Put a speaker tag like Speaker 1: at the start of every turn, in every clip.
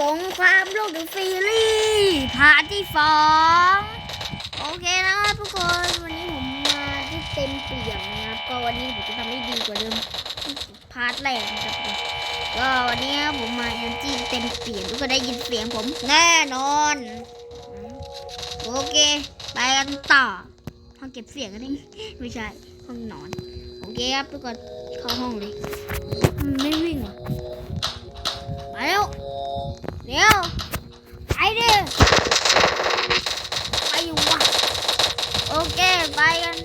Speaker 1: สงครามโลกเดอะซีรีส์พาร์ทที่สองโอเคนะครับทุกคนวันนี้ผมมาที่เต็มเปี่ยมนะครับก็วันนี้ผมจะทำให้ดีกว่าเดิมพาร์ทแรกนะครับก็วันนี้ผมมากันที่เต็มเปี่ยมทุกคนได้ยินเสียงผมแน่นอนโอเคไปกันต่อห้องเก็บเสียงกันนี่ไม่ใช่ห้องนอนโอเคครับทุกคนเข้าห้องเลยไม่วิ่งหรอไปแล้ว เดี๋ยวไปดิไปอยู่วะโอเคไปกัน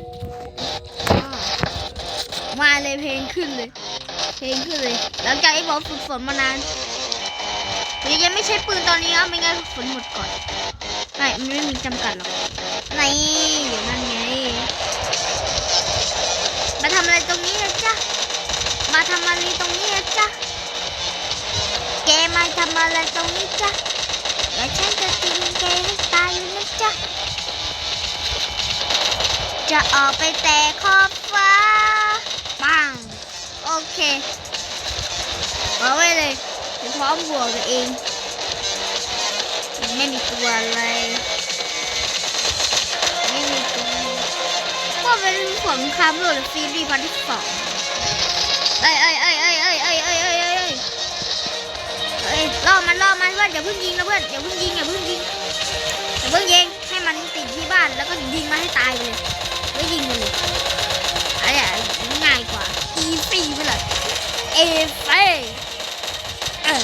Speaker 1: มาเลยเพลงขึ้นเลย เพลงขึ้นเลยหลังจากที่ผมฝึกฝนมานานเดี๋ยวยังไม่ใช้ปืนตอนนี้ครับไม่งั้นฝนหมดก่อนไม่มันไม่มีจำกัดหรอกนี่อยู่นั่นไงมาทำอะไรตรงนี้นะจ๊ะมาทำอะไรตรงนี้นะจ๊ะ กมาทำอะไรตรงนี้จ๊ะเดี๋ยวฉันจะกินแกให้ตายนะจ๊ะ จะออกไปแต่ขอบฟ้าปังโอเคเอาไว้เลยเดี๋ยวพร้อมบวกตัวเอง ไม่มีตัวอะไรไม่มีตัวก็เป็นผลคำโหลดซีรีส์พันที่สองเอ้ยเอ้ยเอ้ย เอ้ยล่อมันล่อมันเพื่อนอย่าเพิ่งยิงนะเพื่อนอย่าเพิ่งยิงอย่าเพิ่งยิงอย่าเพิ่งยิงให้มันติดที่บ้านแล้วก็ยิงมันให้ตายไปเลยแล้วยิงมันเลยอันเนี้ยง่ายกว่า easy ไปเลยเอฟเอเออ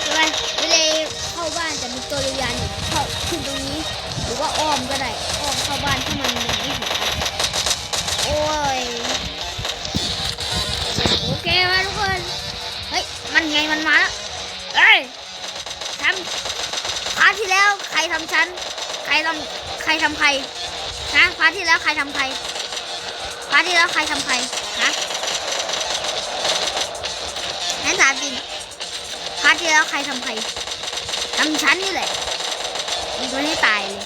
Speaker 1: ใช่ไหมเวลาเข้าบ้านจะมีตัวยานเข้าขึ้นตรงนี้ หรือว่าอ้อมก็ได้อ้อมเข้าบ้านถ้ามัน ทำฉัน ใครทำใครทำใคร ฮะพาร์ทที่แล้วใครทำใครพาร์ทที่แล้วใครทำใคร ฮะนั่นถามจริงพาร์ทที่แล้วใครทำใครทำฉันนี่แหละมีคนให้ตายเลย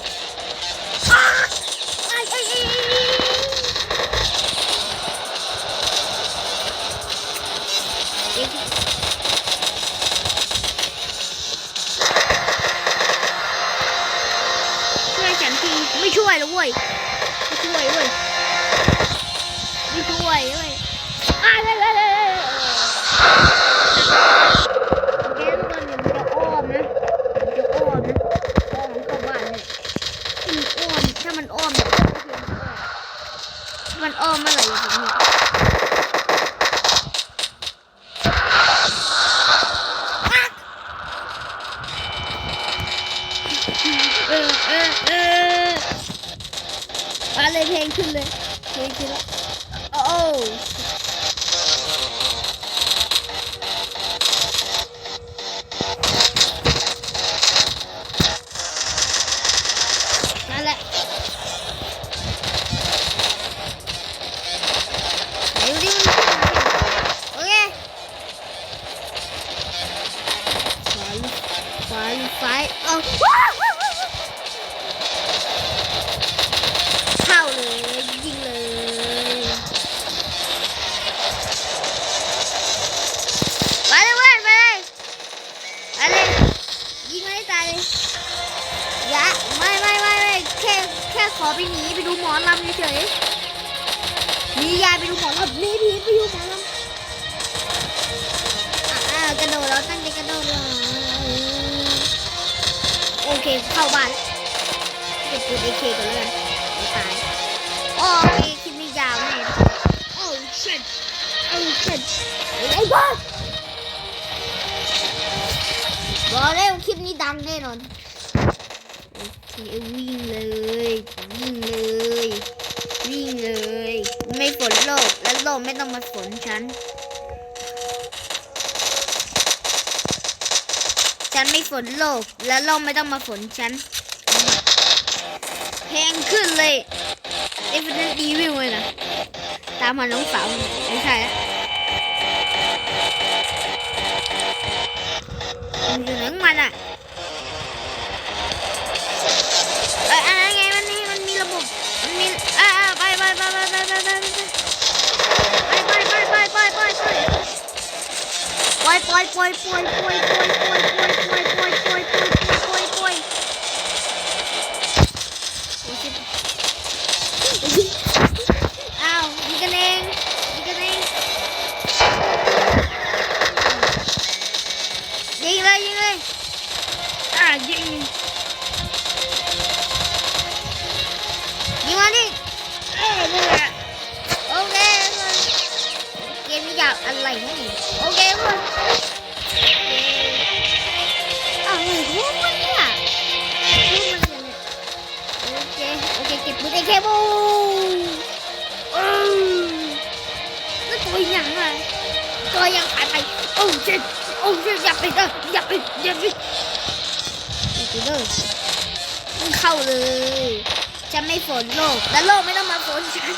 Speaker 1: ำเฉยๆหนียายไปดูหมอลำนีผีไปดูหมอลำอ่ากระโดดแล้วตั้งใจกระโดดเลยโอเคเข้าบ้านเก็บปืนเอเคก่อนเลยตายโอเคคลิปนี้ยาวแน่โอ้ชิตโอ้ชิตไอ้บอสบอกเลยว่าคลิปนี้ดังแน่นอนโอเควิ่งเลยวิ่งเลย ไม่ฝ นโลก และโลกไม่ต้องมาฝนฉัน ฉันไม่ฝนโลก และโลกไม่ต้องมาฝนฉันเพงขึ้นเลย Infinite Evil เลยนะตามหาน้องสาวไม่ใช่แล้วมันอยู่ไหนของมันอะ ปล่อยปล่อยปล่อยปล่อยปล่อยปล่อยปล่อยปล่อย เคเพื่อนอะไรพวกมันเนี่ยพวกมันเนี่ยโอเคโอเคเก็บปืนไอ้เคบู
Speaker 2: เออแล้วตัวยังไง
Speaker 1: ตัวยังหายไป
Speaker 2: โอ้จ็ดโอ้จ็ดอย่าไปเด้ออย่าไปอย่าไป
Speaker 1: อีกเด้อมึงเข้าเลยจะไม่ฝนโลกและโลกไม่ต้องมาฝนฉัน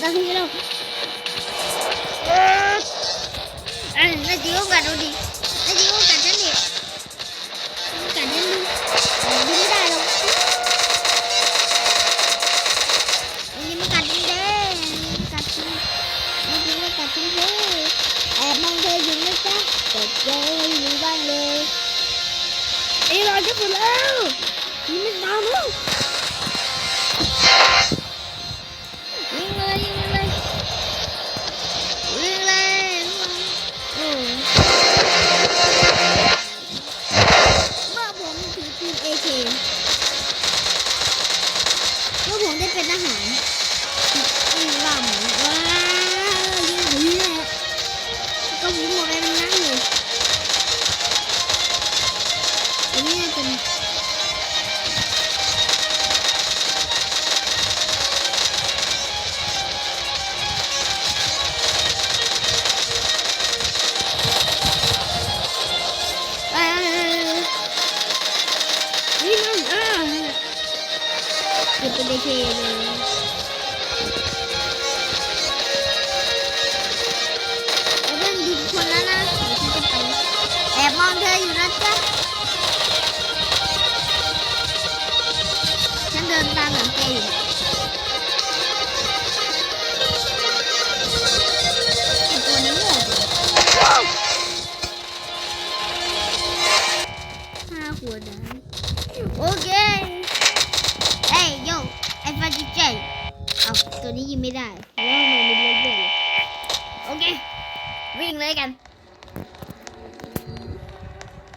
Speaker 1: เลยเจ็ดนาทีแล้วเอ้ยนาทีก็กัดดูดิ นตา
Speaker 2: ม
Speaker 1: หลังแกอยู่เนี่ยไอ้ตัวนี้โง่ห้าหัวดานโอเคเฮ้ยโยไอ้ฟาจิเจเอาตัวนี้ยิงไม่ได้เพราะว่ามันมีเลือดเยอะเลยโอเค วิ่งเลยกัน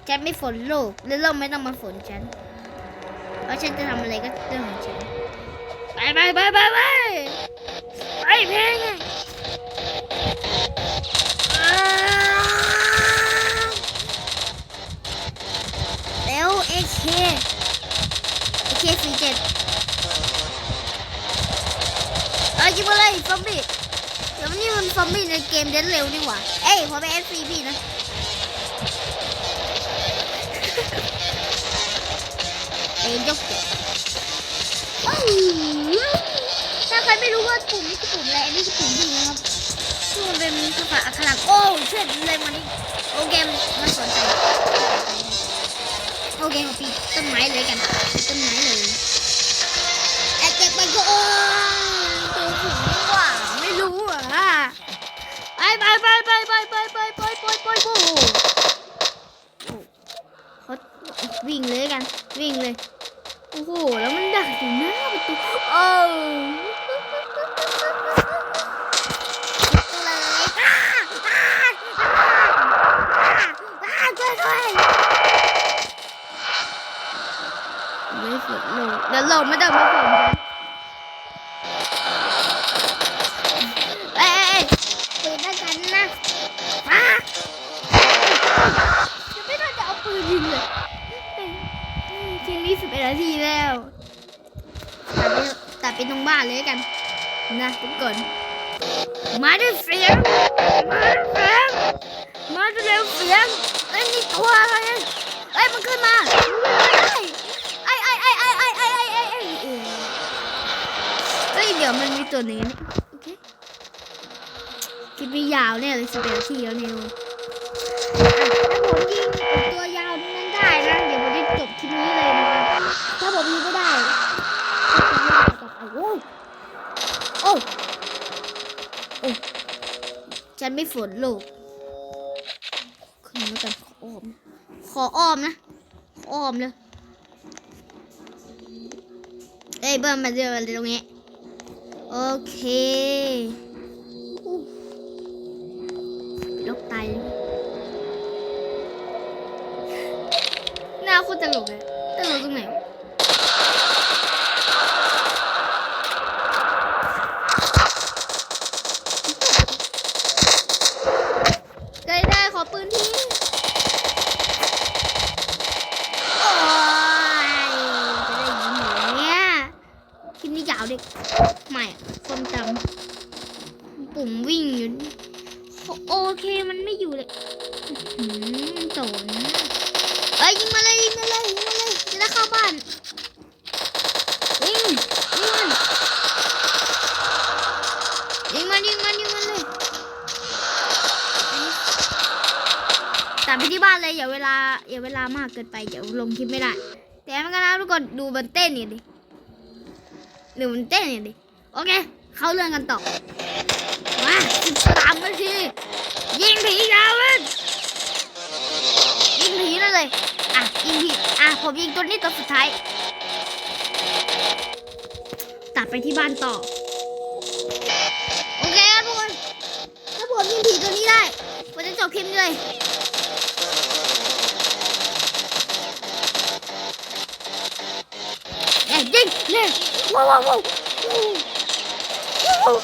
Speaker 1: ฉันไม่ฝนโลกและโลกไม่ต้องมาฝนฉัน เพราะฉันจะทำอะไรก็เรื่องของฉัน
Speaker 2: ไปไปไปไปไปไปเพลงอะ
Speaker 1: เร็วเอเคเอเคสี่เจ็ดเอายิงมาเลยซอมบี้เดี๋ยวนี่มันซอมบี้ในเกมเดินเร็วนี่หว่า เอ้ยพอไปเอฟซีพีนะเอ้ ยยกเด็กรไม่รู้ว่าปุ่มนี้คือปุ่มอะไรอันนี้คือปุ่มยิงนะครับซึ่งมันเป็นภาษาอักขระโอ้เช่นเลยมันนี่โอเคมันสนใจโอเคมาปีต้นไม้เลยกันต้นไม้เลยแอดเจ็บไปก็โอ้ตัวสูงว่าไม่รู้อะไปไปไปไปไปไปไปไปไปไปไปเขาวิ่งเลยกันวิ่งเลย อ้โห แล้วมันดักอยู่หน้าประตูเออเลยอ้าอ้าอ้าอ้าช่วยด้วยไม่ฝนลงเดี๋ยวลงไม่ต้องมาฝน นี้สิบเอ็ดนาทีแล้วตัดไปตัดไปตรงบ้านเลยกัน นะทุกคนมาด้วยเสียงมาด้วยเสียงมาด้วยเร็วเสียงไอ้ยนี่ตัวอะไรเอ้ยมันขึ้นมาไอ้ไอ้ไอ้ไอ้ไอ้ไอ้ไอ้ไอ้ไอ้เฮ้ยเดี๋ยวมันมีตัวหนึ่งนะโอเคคลิปนี้ยาวเนี่ยเลยสิบเอ็ดนาทีแล้วเนี่ยถ้าผมยิงตัวยาวนั้นได้นะเดี๋ยวผมจะจบคลิปนี้เลยนะ ถ้าผมยิงไม่ได้ก็จะไม่ได้ต่อไปโอ้ยโอ้ยโอ้ยฉันไม่ฝนลูกขึ้นแล้วกันขออ้อม ขออ้อมนะขออ้อมเลยเอ้ยเบิ้มมาเจออะไรตรงนี้ โอเคอู้ลกตายเลยหน้าโคตรตลกเลยตลกตรงไหนวะได้ได้ขอปืนทีโอ้ยจะได้ยินหนูเนี่ยคลิปนี้ยาวเด็กไม่อะคนจำปุ่มวิ่งอยู่นี่โอเคมันไม่อยู่เลยอืมโจร เอ้ยยิงมาเลยยิงมาเลยยิงมาเลยจะได้เข้าบ้านยิงยิงมันยิงมันยิงมันยิงมันเลย ตามไปที่บ้านเลยอย่าเวลาอย่าเวลามากเกินไปเดี๋ยวลงคลิปไม่ได้ แต่มันก็นะทุกคนดูมันเต้นเนี่ยดิดูมันเต้นเนี่ยดิโอเค เข้าเรื่องกันต่อมาสามนาทียิงผียาวเลยยิงผีนั่นเลยอะยิงผีอะผมยิงตัวนี้ตัวสุดท้ายตัดไปที่บ้านต่อโอเคครับทุกคนถ้าผมยิงผีตัวนี้ได้ผมจะจบคลิปเลย Clear. Whoa, whoa, whoa. whoa.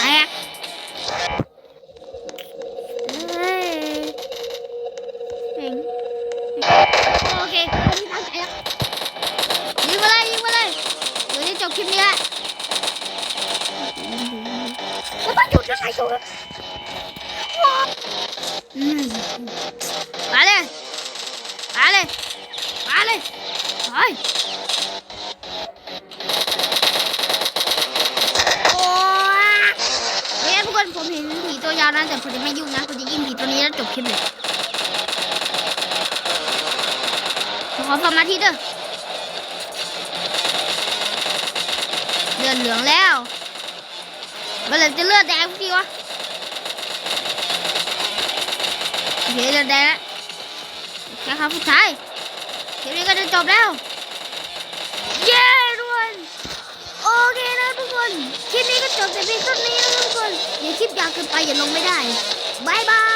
Speaker 1: À. Ok, không đang chạy ạ. Đi vào đây, đi vào đây. Rồi đi chụp phim đi Nó bắt chuột, nó sai chuột Bá lên. Bá ไปโอ้ยเฮ้ยทุกคนผมเห็นผีตัวยาวนะแต่ผมจะไม่ยุ่งนะผมจะยิงผีตัวนี้แล้วจบคลิปเลยขอสมาธิเด้อเลือดเหลืองแล้วมื่อไหร่จะเลือดแดงสักทีวะโอเคเลือดแดงแล้วแค่ครั้งสุดท้ายคลิปนี้ก็จะจบแล้ว เย้ทุกคนโอเคนะทุก คนคลิปนี้ก็จบแต่เพียงเท่านี้นะทุกคน อย่าคลิปยาวเกินไปอย่าลงไม่ได้บายบาย